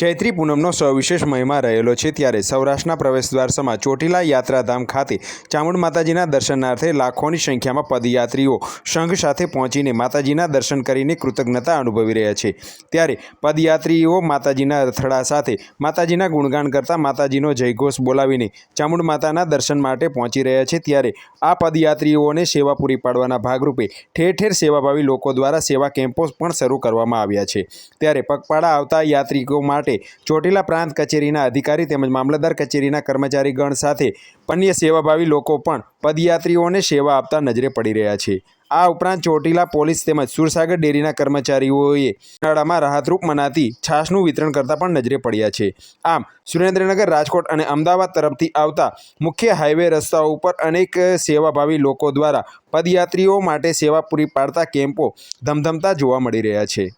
ચૈત્રી પૂનમનો સવિશેષ મહિમા રહેલો છે ત્યારે સૌરાષ્ટ્રના પ્રવેશદ્વાર સમા ચોટીલા યાત્રાધામ ખાતે ચામુંડ માતાજીના દર્શનાર્થે લાખોની સંખ્યામાં પદયાત્રીઓ સંઘ સાથે પહોંચીને માતાજીના દર્શન કરીને કૃતજ્ઞતા અનુભવી રહ્યા છે. ત્યારે પદયાત્રીઓ માતાજીના રથડા સાથે માતાજીના ગુણગાન કરતા માતાજીનો જયઘોષ બોલાવીને ચામુંડ માતાના દર્શન માટે પહોંચી રહ્યા છે. ત્યારે આ પદયાત્રીઓને સેવા પૂરી પાડવાના ભાગરૂપે ઠેર ઠેર સેવાભાવી લોકો દ્વારા સેવા કેમ્પો પણ શરૂ કરવામાં આવ્યા છે. ત્યારે પગપાળા આવતા યાત્રિકો માટે ચોટીલા પ્રાંત કચેરીના અધિકારી તેમજ મામલતદાર કચેરીના કર્મચારીગણ સાથે અન્ય સેવાભાવી લોકો પણ પદયાત્રીઓને સેવા આપતા નજરે પડી રહ્યા છે. આ ઉપરાંત ચોટીલા પોલીસ તેમજ સુરસાગર ડેરીના કર્મચારીઓએ ઉનાળામાં રાહતરૂપ મનાતી છાશનું વિતરણ કરતા પણ નજરે પડ્યા છે. આમ, સુરેન્દ્રનગર, રાજકોટ અને અમદાવાદ તરફથી આવતા મુખ્ય હાઈવે રસ્તાઓ ઉપર અનેક સેવાભાવી લોકો દ્વારા પદયાત્રીઓ માટે સેવા પૂરી પાડતા કેમ્પો ધમધમતા જોવા મળી રહ્યા છે.